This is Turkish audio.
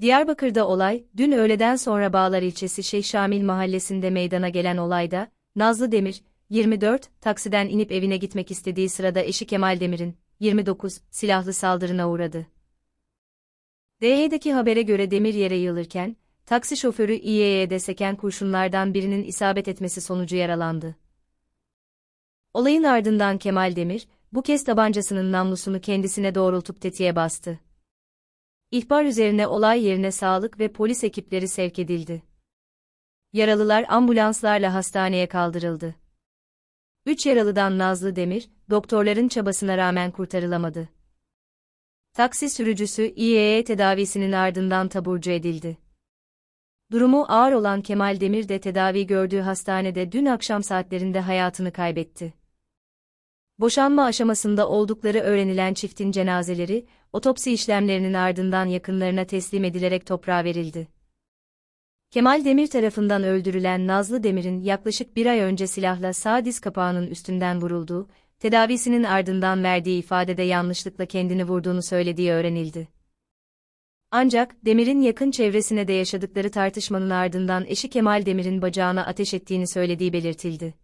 Diyarbakır'da olay, dün öğleden sonra Bağlar ilçesi Şeyh Şamil mahallesinde meydana gelen olayda, Nazlı Demir, 24, taksiden inip evine gitmek istediği sırada eşi Kemal Demir'in, 29, silahlı saldırına uğradı. DH'deki habere göre Demir yere yığılırken, taksi şoförü İYY'de seken kurşunlardan birinin isabet etmesi sonucu yaralandı. Olayın ardından Kemal Demir, bu kez tabancasının namlusunu kendisine doğrultup tetiğe bastı. İhbar üzerine olay yerine sağlık ve polis ekipleri sevk edildi. Yaralılar ambulanslarla hastaneye kaldırıldı. Üç yaralıdan Nazlı Demir, doktorların çabasına rağmen kurtarılamadı. Taksi sürücüsü İEE tedavisinin ardından taburcu edildi. Durumu ağır olan Kemal Demir de tedavi gördüğü hastanede dün akşam saatlerinde hayatını kaybetti. Boşanma aşamasında oldukları öğrenilen çiftin cenazeleri, otopsi işlemlerinin ardından yakınlarına teslim edilerek toprağa verildi. Kemal Demir tarafından öldürülen Nazlı Demir'in yaklaşık bir ay önce silahla sağ diz kapağının üstünden vurulduğu, tedavisinin ardından verdiği ifadede yanlışlıkla kendini vurduğunu söylediği öğrenildi. Ancak, Demir'in yakın çevresine de yaşadıkları tartışmanın ardından eşi Kemal Demir'in bacağına ateş ettiğini söylediği belirtildi.